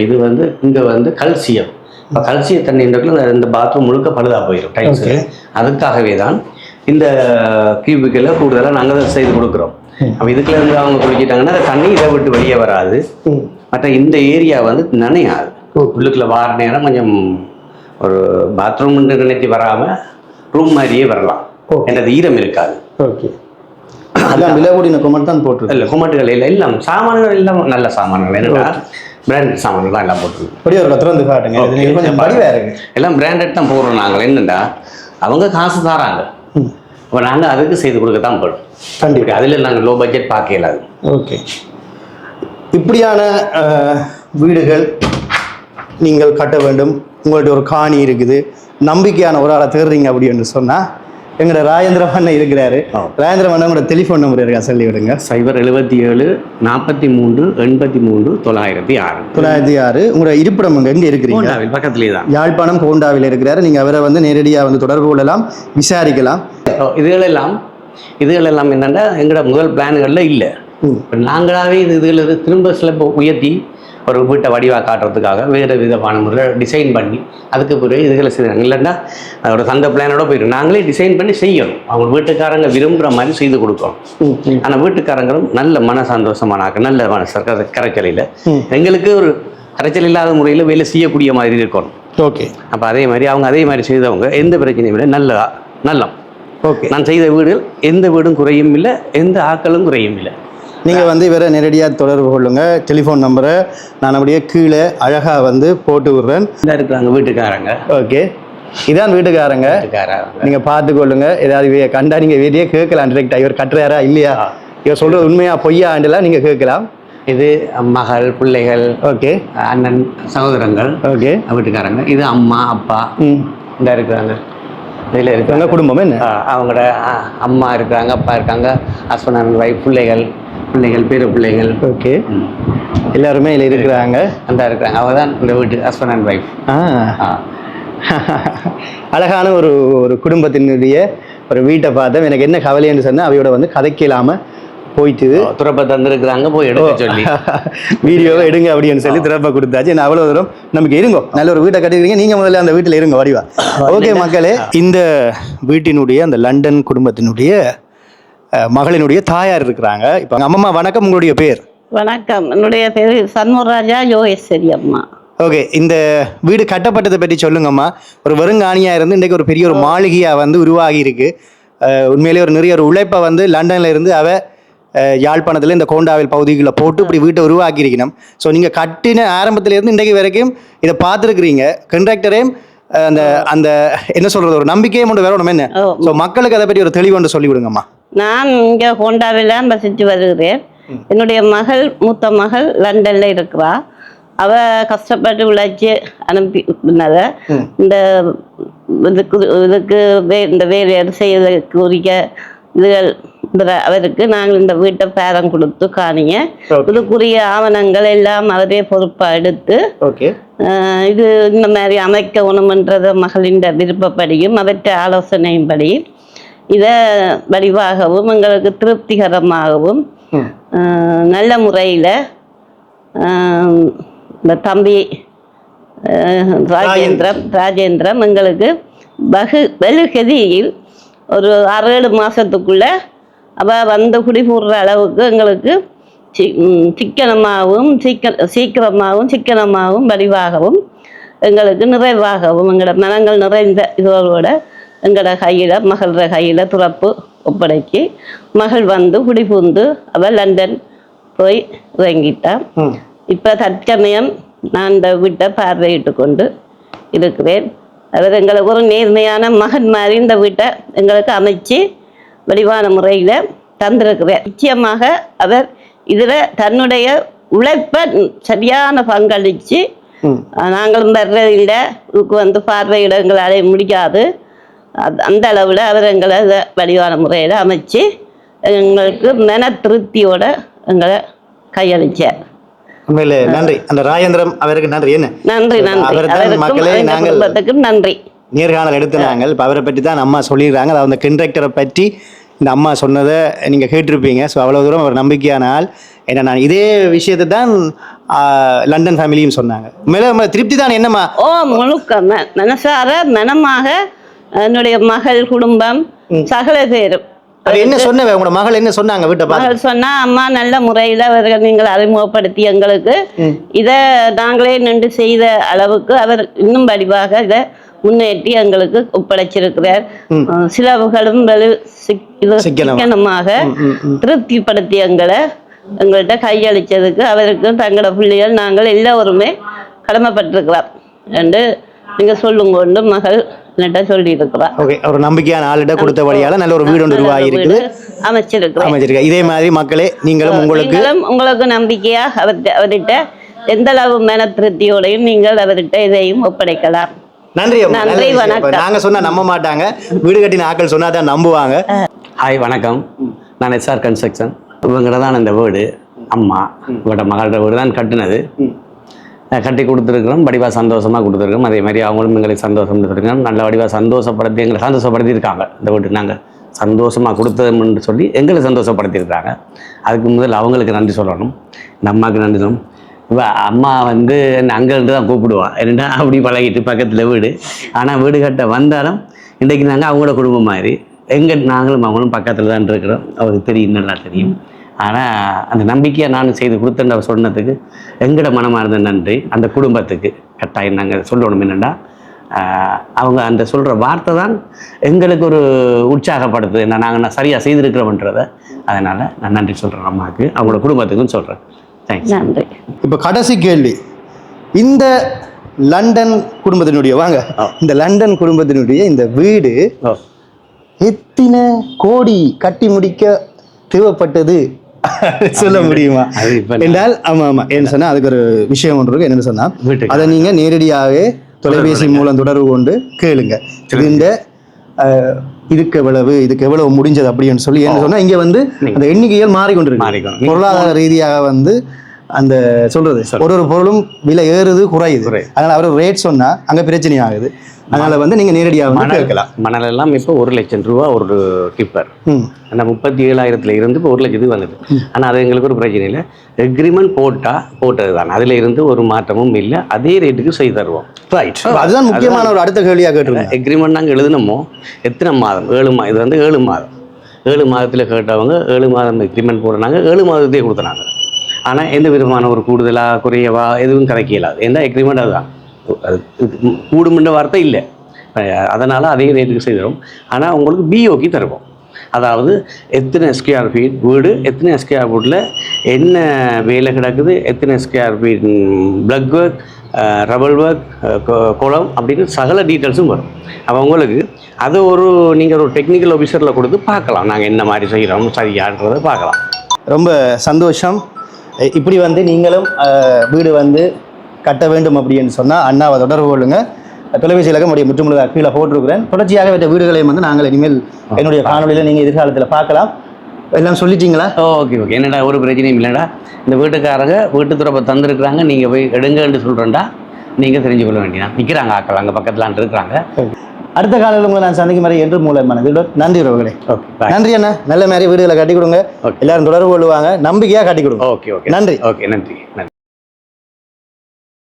இது வந்து இங்கே வந்து கல்சியம் இப்போ கல்சிய தண்ணி இந்த இந்த பாத்ரூம் முழுக்க பழுதாக போயிடும் டைல்ஸ். அதுக்காகவே தான் இந்த கியூபிக்கலை கூடுதலாக நாங்கள் செய்து கொடுக்குறோம். அப்போ இதுக்குள்ள இருந்து அவங்க குளிக்கிட்டாங்கன்னா அந்த தண்ணி இதை விட்டு வெளியே வராது. மற்ற இந்த ஏரியா வந்து நனையாது. உள்ளுக்குள்ள வார நேரம் கொஞ்சம் ஒரு பாத்ரூம் நினைத்து வராமல் ரூம் மாதிரியே வரலாம். எனது ஈரம் இருக்காது. ஓகே. அதான் விலை கூடின கொமெண்ட் தான் போட்டிருக்கு. இல்லை குமட்டுகள் இல்லை எல்லாம் சாமான்கள் எல்லாம் நல்ல சாமான்கள். என்னடா பிராண்டட் சாமான்கள் தான் எல்லாம் போட்டுருக்கு. அப்படியே ஒரு திறந்து காட்டுங்க. இது நீங்க கொஞ்சம் படிவாக எல்லாம் பிராண்டட் தான் போடுறோம் நாங்கள். என்னண்டா? அவங்க காசு தராங்க. ம் அப்போ நாங்கள் அதுக்கு செய்து கொடுக்க தான் போடும் கண்டிப்பா அதில் நாங்கள் லோ பட்ஜெட் பார்க்க இயலாது ஓகே. இப்படியான வீடுகள் நீங்கள் கட்ட வேண்டும். உங்கள்ட்ட ஒரு காணி இருக்குது. நம்பிக்கையான ஒரு ஆளை தேடுறீங்க அப்படின்னு சொன்னால் எங்களோட ராஜேந்திர மன்னன் இருக்கிறாரு. ஆ. ராஜேந்திர மன்னன் உங்களோட டெலிஃபோன் நம்பர் இருக்கா? சொல்லி விடுங்க. சைபர் எழுபத்தி ஏழு நாற்பத்தி மூன்று எண்பத்தி மூன்று தொள்ளாயிரத்தி ஆறு. தொள்ளாயிரத்தி ஆறு. உங்களோட இருப்பிடம் எங்கே இருக்கிறீங்க? பக்கத்துலேயே தான் யாழ்ப்பாணம் கோண்டாவில் இருக்கிறாரு. நீங்கள் அவரை வந்து நேரடியாக வந்து தொடர்பு கொள்ளலாம் விசாரிக்கலாம். இதுகளெல்லாம் இதுகளெல்லாம் என்னென்னா எங்களோட முதல் பிளான்களில் இல்லை. நாங்களாகவே இது இதில் திரும்ப சில உயர்த்தி ஒரு வீட்டை வடிவாக காட்டுறதுக்காக வேறு விதமான முறையில் டிசைன் பண்ணி அதுக்கு பிறகு இதுகளை செய்யறாங்க இல்லைன்னா ஒரு சந்த பிளானோட போயிடும். நாங்களே டிசைன் பண்ணி செய்யணும். அவங்க வீட்டுக்காரங்க விரும்புகிற மாதிரி செய்து கொடுக்கணும். ஆனால் வீட்டுக்காரங்களும் நல்ல மன சந்தோஷமான ஆக்க நல்ல மன கரைச்சலில். ம். எங்களுக்கு ஒரு கரைச்சல் இல்லாத முறையில் வேலை செய்யக்கூடிய மாதிரி இருக்கணும். ஓகே. அப்போ அதே மாதிரி அவங்க அதே மாதிரி செய்தவங்க எந்த பிரச்சனையும் இல்லை. நல்ல நல்லம். ஓகே. நான் செய்த வீடுகள் எந்த வீடும் குறையும் இல்லை எந்த ஆக்களும் குறையும் இல்லை. நீங்கள் வந்து இவரை நேரடியாக தொடர்பு கொள்ளுங்க. டெலிஃபோன் நம்பரை நான் அப்படியே கீழே அழகாக வந்து போட்டு விடுறேன். இந்த இருக்கிறாங்க வீட்டுக்காரங்க. ஓகே இதான் வீட்டுக்காரங்க. நீங்கள் பார்த்து கொள்ளுங்க. ஏதாவது வே- கண்டா நீங்கள் வெளியே கேட்கலாம் டிரெக்டாக இவர் கட்டுறாரா இல்லையா? இவர் சொல்கிறது உண்மையா பொய்யா ஆண்டுலாம் நீங்கள் கேட்கலாம். இது மகள் பிள்ளைகள் ஓகே அண்ணன் சகோதரங்கள் ஓகே வீட்டுக்காரங்க. இது அம்மா அப்பா. ம். இந்த இருக்கிறாங்க. இதில் இருக்காங்க உங்கள் குடும்பம் என்ன? அவங்களோட அம்மா இருக்கிறாங்க அப்பா இருக்காங்க ஹஸ்பண்ட் அண்ட் ஒய்ஃப் பிள்ளைகள். பிள்ளைகள் பேர பிள்ளைகள். ஓகே. எல்லாருமே இதில் இருக்கிறாங்க. அந்த இருக்கிறாங்க. அவங்க தான் இந்த வீட்டு ஹஸ்பண்ட் அண்ட் ஒய்ஃப் அழகான ஒரு ஒரு குடும்பத்தினுடைய ஒரு வீட்டை பார்த்தேன். எனக்கு என்ன கவலைன்னு சொன்னால் அவையோட வந்து கதைக்கலாம போயிட்டுது. துறப்ப தந்திருக்கிறாங்க போய் எடுக்க சொல்லி. [laughs] வீடியோவை எடுங்க அப்படின்னு சொல்லி திறப்ப கொடுத்தாச்சு. நான் அவ்வளோ தூரம்? நமக்கு இருங்கோ. நல்ல ஒரு வீட்டை கட்டிக்கிறீங்க நீங்கள் முதல்ல அந்த வீட்டில் இருங்க வடிவா. ஓகே மக்களே இந்த வீட்டினுடைய அந்த லண்டன் குடும்பத்தினுடைய மகளினுடைய தாயார் இருக்கிறாங்க. இப்போ அம்மம்மா வணக்கம். உங்களுடைய பேர்? வணக்கம். என்னுடைய பேர் சண்முகராஜா யோகேஸ்வரி அம்மா. ஓகே இந்த வீடு கட்டப்பட்டதை பற்றி சொல்லுங்கம்மா. ஒரு வெறுங்காணியா இருந்து இன்றைக்கு ஒரு பெரிய ஒரு மாளிகையா வந்து உருவாகி இருக்கு. அஹ், உண்மையிலேயே ஒரு நிறைய ஒரு உழைப்பை வந்து லண்டன்ல இருந்து அவ யாழ்ப்பாணத்துல இந்த கோண்டாவில் பகுதிகளில் போட்டு இப்படி வீட்டை உருவாக்கி இருக்கணும் ஸோ நீங்கள் கட்டின ஆரம்பத்துல இருந்து இன்றைக்கு வரைக்கும் இதை பார்த்துருக்குறீங்க. கண்ட்ராக்டரையும் அந்த அந்த என்ன சொல்றது ஒரு நம்பிக்கையும் ஒன்று வரணும் என்ன? ஓ. ஸோ மக்களுக்கு அதை பற்றி ஒரு தெளிவு ஒன்று சொல்லி விடுங்கம்மா நான் இங்கே ஹோண்டாவில் வசித்து வருகிறேன். என்னுடைய மகள் மூத்த மகள் லண்டன்ல இருக்கிறா. அவ கஷ்டப்பட்டு உழைச்சி அனுப்பினதை இந்த இதுக்கு இதுக்கு வே இந்த வேலையை செய்வதற்கு உரிய இதுகள் அவருக்கு நாங்கள் இந்த வீட்டை பேரம் கொடுத்து காணிங்க. இதுக்குரிய ஆவணங்கள் எல்லாம் அவரே பொறுப்பாக எடுத்து இது இந்த மாதிரி அமைக்க உணவுன்றத மகளின் விருப்பப்படியும் அவற்றை ஆலோசனையின்படி இதை வடிவாகவும் எங்களுக்கு திருப்திகரமாகவும் நல்ல முறையில் இந்த தம்பி ராஜேந்திரம் ராஜேந்திரம் எங்களுக்கு பகு வெகுகதியில் ஒரு ஆறு ஏழு மாதத்துக்குள்ள அவள் வந்து குடிபூடுற அளவுக்கு எங்களுக்கு சிக்கனமாகவும் சீக்க சீக்கிரமாகவும் சிக்கனமாகவும் வடிவாகவும் எங்களுக்கு நிறைவாகவும் எங்களோட மனங்கள் நிறைந்த இதோட எங்களோட கையில் மகளோட கையில் துறப்பு ஒப்படைச்சி மகள் வந்து குடிபுந்து அவள் லண்டன் போய் இறங்கிட்டான் இப்போ தற்சமயம் நான் இந்த வீட்டை பார்வையிட்டு கொண்டு இருக்கிறேன். அவர் எங்களுக்கு ஒரு நேர்மையான மகன் மாதிரி இந்த வீட்டை எங்களுக்கு அமைச்சு வடிவான முறையில் தந்திருக்கிறார். நிச்சயமாக அவர் இதில் தன்னுடைய உழைப்பை சரியான பங்களித்து ம். நாங்களும் வர்றதில்லை இதுக்கு வந்து பார்வையிட எங்களால் முடியாது. அது- அந்த அளவில் அவர் எங்களை இதை வடிவான முறையில் அமைச்சு எங்களுக்கு மன திருப்தியோட எங்களை கையளிச்சார். உண்மையிலே நன்றி. அந்த ராஜேந்திரம் அவருக்கு நன்றி. என்ன? நன்றி நன்றி. மக்களே நாங்கள் நன்றி. நேர்காணல் எடுத்து நாங்கள் இப்போ அவரை பற்றி தான் அம்மா சொல்லிடுறாங்க. அதாவது அந்த கண்டக்டரை பற்றி இந்த அம்மா சொன்னதை நீங்கள் கேட்டிருப்பீங்க. ஸோ அவ்வளோ தூரம் அவர் நம்பிக்கையான ஆள். ஏன்னா நான் இதே விஷயத்தை தான் லண்டன் ஃபேமிலியும் சொன்னாங்க. மேலே திருப்தி தான் என்னம்மா? ஓ முழுக்க மனசார மனமாக என்னுடைய மகள் குடும்பம் சகல பேரும். என்ன சொன்னவ? உங்களோட மகள் என்ன சொன்னாங்க? வீட்டை மகள் சொன்னா அம்மா நல்ல முறையில் அவர்கள் நீங்கள் அறிமுகப்படுத்தி எங்களுக்கு. இதை நாங்களே நின்று செய்த அளவுக்கு அவர் இன்னும் வடிவாக இதை முன்னேற்றி எங்களுக்கு ஒப்படைச்சிருக்கிறார். சிலவுகளும் சிக்கனமா. சிக்கனமாக திருப்திப்படுத்தி எங்களை எங்கள்கிட்ட கையளித்ததுக்கு அவருக்கு தங்களோட பிள்ளைகள் நாங்கள் எல்லோருமே கடமைப்பட்டிருக்கிறோம். என்று நீங்கள் சொல்லும் கொண்டு மகள் என்கிட்ட சொல்லியிருக்கிறார். ஓகே ஒரு நம்பிக்கையான ஆளிட நல்ல ஒரு வீடு ஒன்று உருவாகி இருக்குது அமைச்சிருக்கிறேன் அமைச்சிருக்க. இதே மாதிரி மக்களே நீங்களும் உங்களுக்கு உங்களுக்கு நம்பிக்கையா அவர்கிட்ட அவர்கிட்ட எந்த அளவு மன திருப்தியோடையும் நீங்கள் அவர்கிட்ட இதையும் ஒப்படைக்கலாம். நன்றி நன்றி. வணக்கம். இப்ப நாங்க சொன்னா நம்ப மாட்டாங்க. வீடு கட்டின ஆட்கள் சொன்னா தான் நம்புவாங்க ஹாய் வணக்கம். நான் எஸ்ஆர் கன்ஸ்ட்ரக்ஷன் இவங்கள்ட்ட தான் இந்த வீடு. அம்மா இவங்களோட மகளோட வீடு தான் கட்டினது. கட்டி கொடுத்துருக்குறோம். வடிவா சந்தோஷமாக கொடுத்துருக்கோம் அதே மாதிரி அவங்களும் எங்களை சந்தோஷம் கொடுத்துருக்கோம் நல்ல வடிவா சந்தோஷப்படுத்தி எங்களை சந்தோஷப்படுத்தியிருக்காங்க. இந்த வீட்டுக்கு நாங்கள் சந்தோஷமாக கொடுத்தோம்னு சொல்லி எங்களை சந்தோஷப்படுத்தியிருக்காங்க அதுக்கு முதல்ல அவங்களுக்கு நன்றி சொல்லணும். இந்த அம்மாவுக்கு நன்றி சொல்லணும். இப்போ அம்மா வந்து அங்கேருந்து தான் கூப்பிடுவான் என்னடா அப்படி பழகிட்டு பக்கத்தில் வீடு. ஆனால் வீடு கட்ட வந்தாலும் இன்றைக்கு நாங்கள் அவங்களோட குடும்பம் மாதிரி எங்கள் நாங்களும் அவங்களும் பக்கத்தில் தான் இருக்கிறோம். அவருக்கு தெரியும் நல்லா தெரியும். ஆனால் அந்த நம்பிக்கையை நானும் செய்து கொடுத்தேன் அவர் சொன்னதுக்கு எங்களோட மனமார்ந்த நன்றி அந்த குடும்பத்துக்கு. கட்டாயம் நாங்கள் சொல்லணும் என்னென்னா அவங்க அந்த சொல்கிற வார்த்தை தான் எங்களுக்கு ஒரு உற்சாகப்படுத்துது. என்ன நாங்கள் சரியாக செய்திருக்கிறோம்ன்றதை. அதனால் நான் நன்றி சொல்கிறேன் அம்மாவுக்கு அவங்களோட குடும்பத்துக்கும் சொல்கிறேன் நன்றி. இப்போ கடைசி கேள்வி. இந்த லண்டன் குடும்பத்தினுடைய வாங்க. இந்த லண்டன் குடும்பத்தினுடைய இந்த வீடு எத்தனை கோடி கட்டி முடிக்க தேவைப்பட்டது? சொல்ல முடியுமா? என்றால் ஆமா ஆமா. என்ன சொன்னா அதுக்கு ஒரு விஷயம் ஒன்று இருக்கு. என்னன்னு சொன்னா அதை நீங்க நேரடியாகவே தொலைபேசி மூலம் தொடர்பு கொண்டு கேளுங்க. இந்த இதுக்கு எவ்வளவு இதுக்கு எவ்வளவு முடிஞ்சது அப்படின்னு சொல்லி என்ன சொன்னா இங்க வந்து அந்த எண்ணிக்கைகள் மாறிக்கொண்டிருக்கு மாறிக்கொண்டு. பொருளாதார ரீதியாக வந்து அந்த சொல்றது ஒரு ஒரு பொருளும் விலை ஏறுது குறையுது. அதனால அவர் ரேட் சொன்னா அங்க பிரச்சனை ஆகுது அதனால வந்து நீங்க நேரடியாக மணல் கேட்கலாம். மணல் எல்லாம் இப்போ ஒரு லட்சம் ரூபா ஒரு டிப்பர் அந்த முப்பத்தி ஏழாயிரத்துல இருந்து இப்போ ஒரு லட்சத்துக்கு வந்தது. ஆனால் அது எங்களுக்கு ஒரு பிரச்சனை இல்லை. எக்ரிமெண்ட் போட்டால் போட்டது தான் அதில் இருந்து ஒரு மாற்றமும் இல்லை. அதே ரேட்டுக்கு செய்து தருவோம். ரைட் அதுதான் முக்கியமான ஒரு அடுத்த கேள்வியாக கேட்டிருந்தேன். எக்ரிமெண்ட் நாங்கள் எழுதினோமோ எத்தனை மாதம்? ஏழு மாதம் இது வந்து ஏழு மாதம். ஏழு மாதத்தில் கேட்டவங்க ஏழு மாதம் எக்ரிமெண்ட் போடுறாங்க ஏழு மாதத்தையே கொடுத்துனாங்க. ஆனால் எந்த விதமான ஒரு கூடுதலாக குறையவா எதுவும் கிடைக்க இயலாது எந்த எக்ரிமெண்ட் அதுதான். கூடுமென்ற வார்த்தை இல்லை. அதனால் அதே ரேட்டுக்கு செய்கிறோம் ஆனால் உங்களுக்கு பிஓக்கு தருவோம். அதாவது எத்தனை ஸ்கொயர் ஃபீட் வீடு எத்தனை ஸ்கொயர் ஃபீட்டில் என்ன வேலை கிடக்குது எத்தனை square feet block work rubble work குளம் அப்படின்னு சகல டீட்டெயில்ஸும் வரும். அப்போ உங்களுக்கு அது ஒரு நீங்கள் ஒரு டெக்னிக்கல் ஆஃபீஸரில் கொடுத்து பார்க்கலாம். நாங்கள் என்ன மாதிரி செய்கிறோம் சரியான்றதை பார்க்கலாம். ரொம்ப சந்தோஷம். இப்படி வந்து நீங்களும் வீடு வந்து கட்ட வேண்டும் அப்படின்னு சொன்னால் அண்ணாவை தொடர்பு கொள்ளுங்க. தொலைபேசி இலக்கம் முடிய முற்றுமுழுதாக கீழே போட்டிருக்கிறேன். தொடர்ச்சியாக இந்த வீடுகளையும் வந்து நாங்கள் இனிமேல் என்னுடைய காணொலியில் நீங்கள் எதிர்காலத்தில் பார்க்கலாம். எல்லாம் சொல்லிட்டீங்களா? Okay okay. என்னடா ஒரு பிரச்சனையும் இல்லைடா. இந்த வீட்டுக்காரங்க வீட்டு துறப்பை தந்திருக்கிறாங்க. நீங்கள் போய் எடுங்கன்னு சொல்கிறேன்டா நீங்கள் தெரிஞ்சு கொள்ள வேண்டியதான் நிற்கிறாங்க ஆக்கள் அங்கே பக்கத்தில் இருக்கிறாங்க அடுத்த காலையில் உங்களை நான் சந்திக்கும் வரை என்று மூலமான வீடு நன்றி உறவுகளே. ஓகே நன்றி அண்ணா. நல்ல மாதிரி வீடுகளை கட்டி கொடுங்க. எல்லாரும் தொடர்பு கொள்ளுவாங்க. நம்பிக்கையாக கட்டி கொடுங்க. ஓகே ஓகே நன்றி. ஓகே நன்றி. நன்றி.